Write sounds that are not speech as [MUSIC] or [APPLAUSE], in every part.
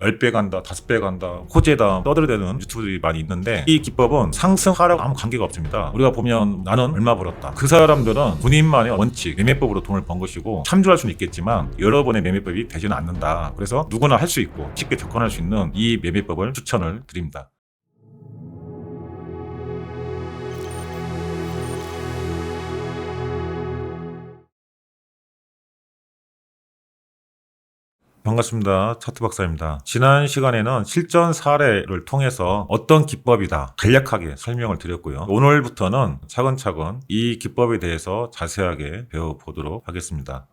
10배 간다, 5배 간다, 호재다 떠들어대는 유튜브들이 많이 있는데 이 기법은 상승 하락 아무 관계가 없습니다. 우리가 보면 나는 얼마 벌었다. 그 사람들은 본인만의 원칙, 매매법으로 돈을 번 것이고 참조할 수는 있겠지만 여러 번의 매매법이 되지는 않는다. 그래서 누구나 할 수 있고 쉽게 접근할 수 있는 이 매매법을 추천을 드립니다. 반갑습니다. 차트 박사입니다. 지난 시간에는 실전 사례를 통해서 어떤 기법이다 간략하게 설명을 드렸고요. 오늘부터는 차근차근 이 기법에 대해서 자세하게 배워보도록 하겠습니다.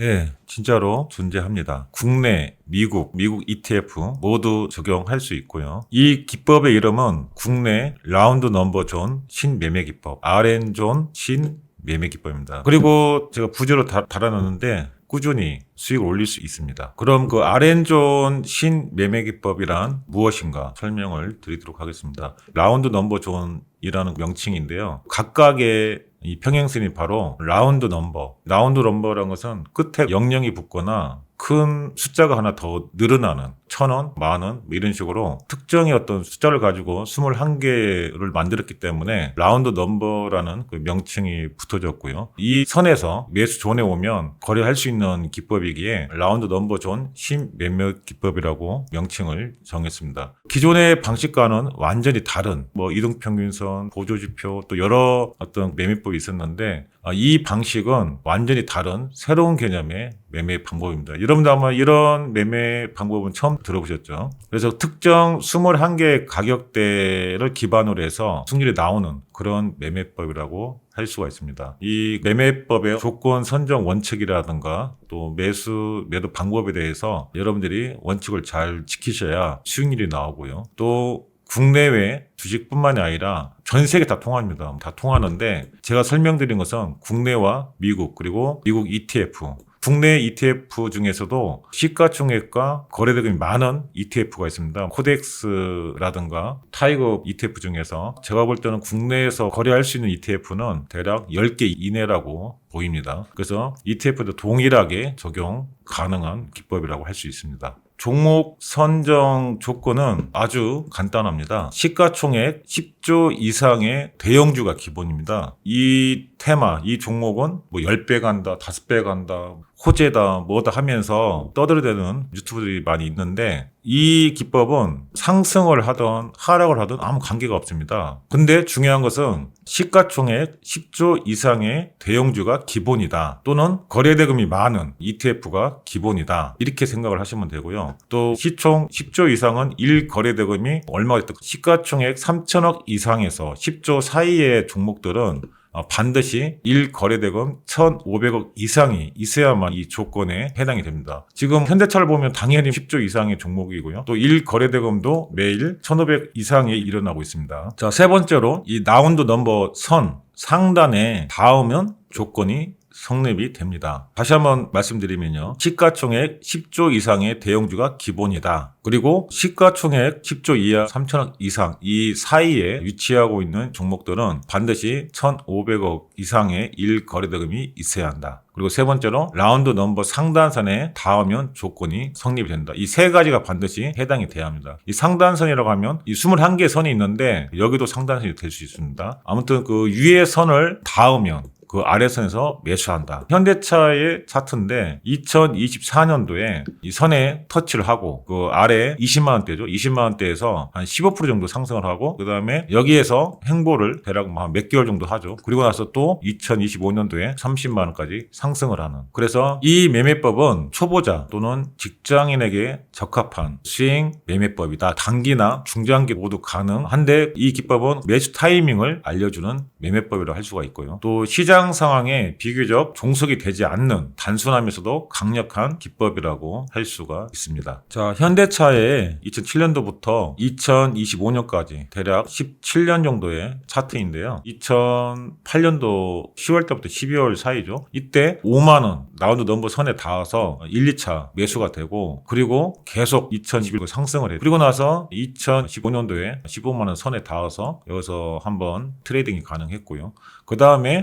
네, 진짜로 존재합니다. 국내, 미국, 미국 ETF 모두 적용할 수 있고요. 이 기법의 이름은 국내 라운드 넘버 존 신매매 기법, RN존 신 매매 기법입니다. 그리고 제가 부제로 다, 달아놨는데 꾸준히 수익을 올릴 수 있습니다. 그럼 그 RN존 신매매 기법이란 무엇인가 설명을 드리도록 하겠습니다. 라운드 넘버 존이라는 명칭인데요. 각각의 이 평행선이 바로 라운드 넘버. 라운드 넘버라는 것은 끝에 00이 붙거나 큰 숫자가 하나 더 늘어나는 천 원, 만 원, 뭐 이런 식으로 특정의 어떤 숫자를 가지고 21개를 만들었기 때문에 라운드 넘버라는 그 명칭이 붙어졌고요. 이 선에서 매수 존에 오면 거래할 수 있는 기법이기에 라운드 넘버 존 신몇몇 기법이라고 명칭을 정했습니다. 기존의 방식과는 완전히 다른 뭐 이동평균선, 보조지표 또 여러 어떤 매매법이 있었는데 아, 이 방식은 완전히 다른 새로운 개념의 매매 방법입니다. 여러분도 아마 이런 매매 방법은 처음 들어보셨죠? 그래서 특정 21개 가격대를 기반으로 해서 승률이 나오는 그런 매매법이라고 할 수가 있습니다. 이 매매법의 조건 선정 원칙이라든가 또 매수, 매도 방법에 대해서 여러분들이 원칙을 잘 지키셔야 수익률이 나오고요. 또 국내외 주식뿐만이 아니라 전 세계 다 통합니다. 다 통하는데 제가 설명드린 것은 국내와 미국 그리고 미국 ETF 국내 ETF 중에서도 시가총액과 거래대금이 많은 ETF가 있습니다. 코덱스라든가 타이거 ETF 중에서 제가 볼 때는 국내에서 거래할 수 있는 ETF는 대략 10개 이내라고 보입니다. 그래서 ETF도 동일하게 적용 가능한 기법이라고 할 수 있습니다. 종목 선정 조건은 아주 간단합니다. 시가총액 10조 이상의 대형주가 기본입니다. 이 테마, 이 종목은 뭐 10배 간다, 5배 간다, 호재다, 뭐다 하면서 떠들어대는 유튜브들이 많이 있는데 이 기법은 상승을 하던 하락을 하던 아무 관계가 없습니다. 근데 중요한 것은 시가총액 10조 이상의 대형주가 기본이다. 또는 거래대금이 많은 ETF가 기본이다. 이렇게 생각을 하시면 되고요. 또 시총 10조 이상은 1 거래대금이 얼마가 됐다. 시가총액 3천억 이상에서 10조 사이의 종목들은 어, 반드시 1거래대금 1,500억 이상이 있어야만 이 조건에 해당이 됩니다. 지금 현대차를 보면 당연히 10조 이상의 종목이고요. 또 1거래대금도 매일 1,500 이상이 일어나고 있습니다. 자, 세 번째로 이 라운드 넘버 선 상단에 닿으면 조건이 성립이 됩니다. 다시 한번 말씀드리면요. 시가총액 10조 이상의 대형주가 기본이다. 그리고 시가총액 10조 이하 3천억 이상 이 사이에 위치하고 있는 종목들은 반드시 1,500억 이상의 1거래대금이 있어야 한다. 그리고 세 번째로 라운드 넘버 상단선에 닿으면 조건이 성립이 된다. 이 세 가지가 반드시 해당이 돼야 합니다. 이 상단선이라고 하면 이 21개 선이 있는데 여기도 상단선이 될 수 있습니다. 아무튼 그 위의 선을 닿으면 그 아래선에서 매수한다. 현대차의 차트인데 2024년도에 이 선에 터치를 하고 그 아래 20만 원대죠. 20만 원대에서 한 15% 정도 상승을 하고 그 다음에 여기에서 행보를 대략 뭐몇 개월 정도 하죠. 그리고 나서 또 2025년도에 30만 원까지 상승을 하는. 그래서 이 매매법은 초보자 또는 직장인에게 적합한 수익 매매법이다. 단기나 중장기 모두 가능한데 이 기법은 매수 타이밍을 알려주는 매매법이라고 할 수가 있고요. 또 시장 하향 상황에 비교적 종속이 되지 않는 단순하면서도 강력한 기법이라고 할 수가 있습니다. 자, 현대차의 2007년도부터 2025년까지 대략 17년 정도의 차트인데요. 2008년도 10월 때부터 12월 사이죠. 이때 5만 원 라운드 넘버 선에 닿아서 1, 2차 매수가 되고 그리고 계속 2011년 상승을 해요. 그리고 나서 2015년도에 15만 원 선에 닿아서 여기서 한번 트레이딩이 가능했고요. 그 다음에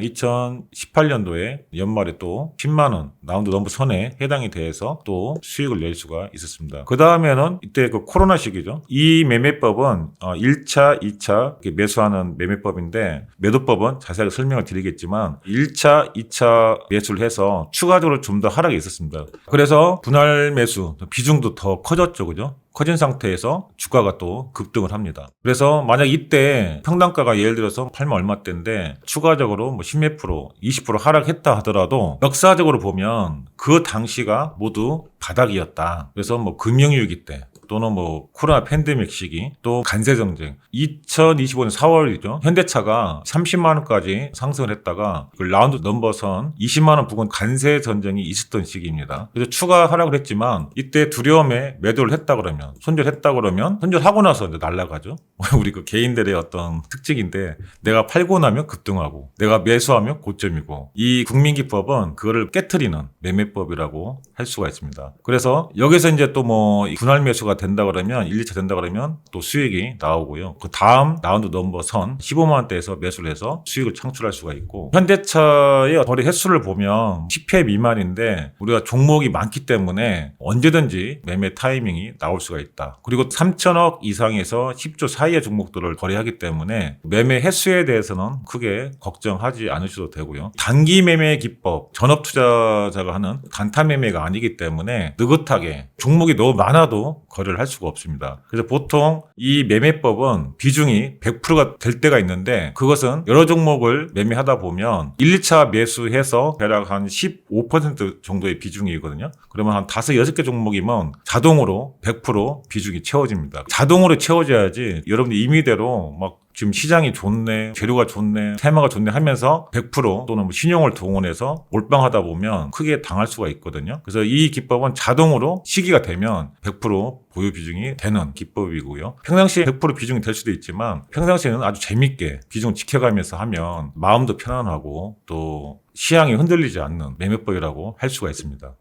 2018년도에 연말에 또 10만 원 라운드 넘버 선에 해당이 돼서 또 수익을 낼 수가 있었습니다. 그 다음에는 이때 그 코로나 시기죠. 이 매매법은 1차, 2차 매수하는 매매법인데 매도법은 자세하게 설명을 드리겠지만 1차, 2차 매수를 해서 추가적으로 좀 더 하락이 있었습니다. 그래서 분할 매수 비중도 더 커졌죠, 그죠? 커진 상태에서 주가가 또 급등을 합니다. 그래서 만약 이때 평당가가 예를 들어서 8만 얼마 때인데 추가적으로 뭐 10몇 프로, 20% 하락했다 하더라도 역사적으로 보면 그 당시가 모두 바닥이었다. 그래서 뭐 금융위기 때 또는 뭐 코로나 팬데믹 시기 또 관세 정쟁. 2025년 4월이죠. 현대차가 30만 원까지 상승을 했다가 그 라운드 넘버선 20만 원 부근 관세 전쟁이 있었던 시기입니다. 그래서 추가 하락을 했지만 이때 두려움에 매도를 했다 그러면 손절했다 그러면 손절하고 나서 이제 날라가죠. [LAUGHS] 우리 그 개인들의 어떤 특징인데 내가 팔고 나면 급등하고 내가 매수하면 고점이고 이 국민기법은 그거를 깨트리는 매매법이라고 할 수가 있습니다. 그래서 여기서 이제 또 뭐 분할 매수가 된다 그러면 1, 2차 된다 그러면 또 수익이 나오고요. 그 다음 라운드 넘버 선 15만 원대에서 매수를 해서 수익을 창출할 수가 있고 현대차의 거래 횟수를 보면 10회 미만인데 우리가 종목이 많기 때문에 언제든지 매매 타이밍이 나올 수가 있다. 그리고 3천억 이상에서 10조 사이의 종목들을 거래하기 때문에 매매 횟수에 대해서는 크게 걱정하지 않으셔도 되고요. 단기 매매 기법 전업 투자자가 하는 단타 매매가 아니기 때문에 느긋하게 종목이 너무 많아도 거래 를 할 수가 없습니다. 그래서 보통 이 매매법은 비중이 100%가 될 때가 있는데 그것은 여러 종목을 매매하다 보면 1, 2차 매수해서 대략 한 15% 정도의 비중이거든요. 그러면 한 5, 6개 종목이면 자동으로 100% 비중이 채워집니다. 자동으로 채워져야지 여러분들 임의대로 막 지금 시장이 좋네, 재료가 좋네, 테마가 좋네 하면서 100% 또는 뭐 신용을 동원해서 몰빵하다 보면 크게 당할 수가 있거든요. 그래서 이 기법은 자동으로 시기가 되면 100% 보유 비중이 되는 기법이고요. 평상시에 100% 비중이 될 수도 있지만 평상시에는 아주 재밌게 비중 지켜가면서 하면 마음도 편안하고 또 시향이 흔들리지 않는 매매법이라고 할 수가 있습니다.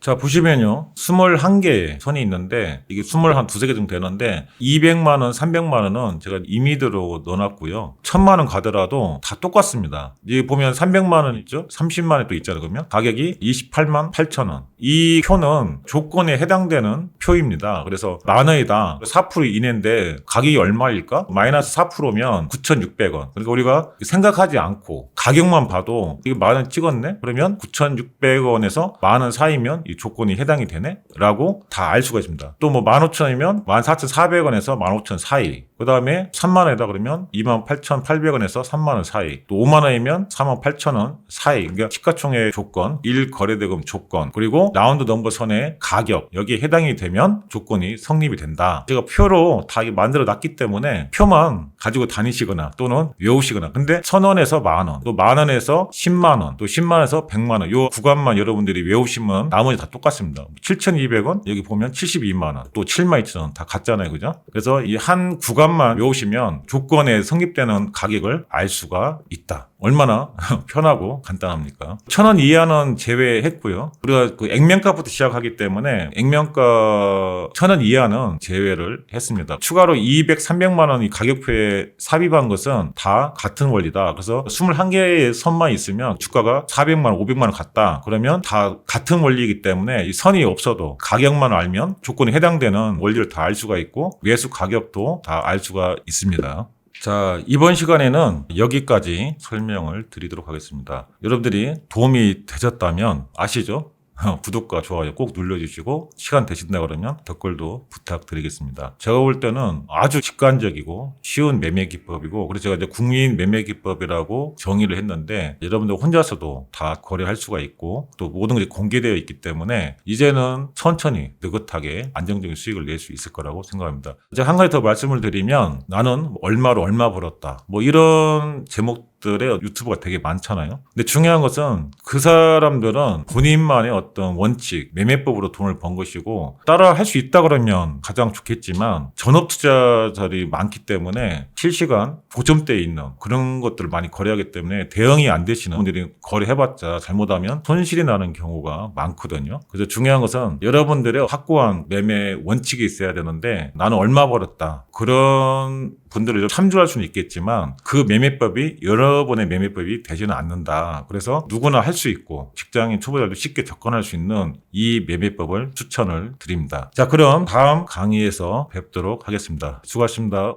자, 보시면요. 21개의 선이 있는데, 이게 21, 한 두세 개 정도 되는데, 200만 원, 300만 원은 제가 임의대로 넣어놨고요. 1000만 원 가더라도 다 똑같습니다. 여기 보면 300만 원 있죠? 30만 원 또 있잖아요. 그러면 가격이 28만 8천 원. 이 표는 조건에 해당되는 표입니다. 그래서 만 원이다. 4% 이내인데 가격이 얼마일까? 마이너스 4%면 9,600원. 그러니까 우리가 생각하지 않고 가격만 봐도 이거 만 원 찍었네? 그러면 9,600원에서 만 원 사이면 이 조건이 해당이 되네? 라고 다 알 수가 있습니다. 또 뭐 15,000원이면 14,400원에서 15,000원 사이. 그 다음에 3만 원이다 그러면 28,800원에서 3만 원 사이. 또 5만 원이면 48,000원 사이. 그러니까 시가총액 조건, 1거래대금 조건, 그리고 라운드 넘버 선의 가격. 여기에 해당이 되면 조건이 성립이 된다. 제가 표로 다 만들어 놨기 때문에 표만 가지고 다니시거나 또는 외우시거나. 근데 천 원에서 만 원, 또 만 원에서 10만 원, 또 10만 원에서 100만 원. 요 구간만 여러분들이 외우시면 나머지 다 똑같습니다. 7,200원, 여기 보면 72만 원, 또 72,000원 다 같잖아요. 그죠? 그래서 이 한 구간 만 외우시면 조건에 성립되는 가격을 알 수가 있다. 얼마나 [LAUGHS] 편하고 간단합니까? 천 원 이하는 제외했고요. 우리가 그 액면가부터 시작하기 때문에 액면가 천 원 이하는 제외를 했습니다. 추가로 200, 300만 원이 가격표에 삽입한 것은 다 같은 원리다. 그래서 21개의 선만 있으면 주가가 400만 원, 500만 원 같다. 그러면 다 같은 원리이기 때문에 이 선이 없어도 가격만 알면 조건에 해당되는 원리를 다 알 수가 있고 매수 가격도 다 알 수가 있습니다. 자, 이번 시간에는 여기까지 설명을 드리도록 하겠습니다. 여러분들이 도움이 되셨다면 아시죠? [LAUGHS] 구독과 좋아요 꼭 눌러주시고 시간 되신다 그러면 댓글도 부탁드리겠습니다. 제가 볼 때는 아주 직관적이고 쉬운 매매 기법이고 그래서 제가 이제 국민 매매 기법이라고 정의를 했는데 여러분들 혼자서도 다 거래할 수가 있고 또 모든 것이 공개되어 있기 때문에 이제는 천천히 느긋하게 안정적인 수익을 낼 수 있을 거라고 생각합니다. 이제 한 가지 더 말씀을 드리면 나는 얼마로 얼마 벌었다 뭐 이런 제목 들의 유튜브가 되게 많잖아요. 근데 중요한 것은 그 사람들은 본인만의 어떤 원칙, 매매법으로 돈을 번 것이고 따라 할 수 있다 그러면 가장 좋겠지만 전업 투자자들이 많기 때문에 실시간 고점대에 있는 그런 것들을 많이 거래하기 때문에 대응이 안 되시는 분들이 거래해봤자 잘못하면 손실이 나는 경우가 많거든요. 그래서 중요한 것은 여러분들의 확고한 매매 원칙이 있어야 되는데 나는 얼마 벌었다. 그런 분들을 좀 참조할 수는 있겠지만 그 매매법이 여러분의 매매법이 되지는 않는다. 그래서 누구나 할 수 있고 직장인 초보자도 쉽게 접근할 수 있는 이 매매법을 추천을 드립니다. 자, 그럼 다음 강의에서 뵙도록 하겠습니다. 수고하셨습니다.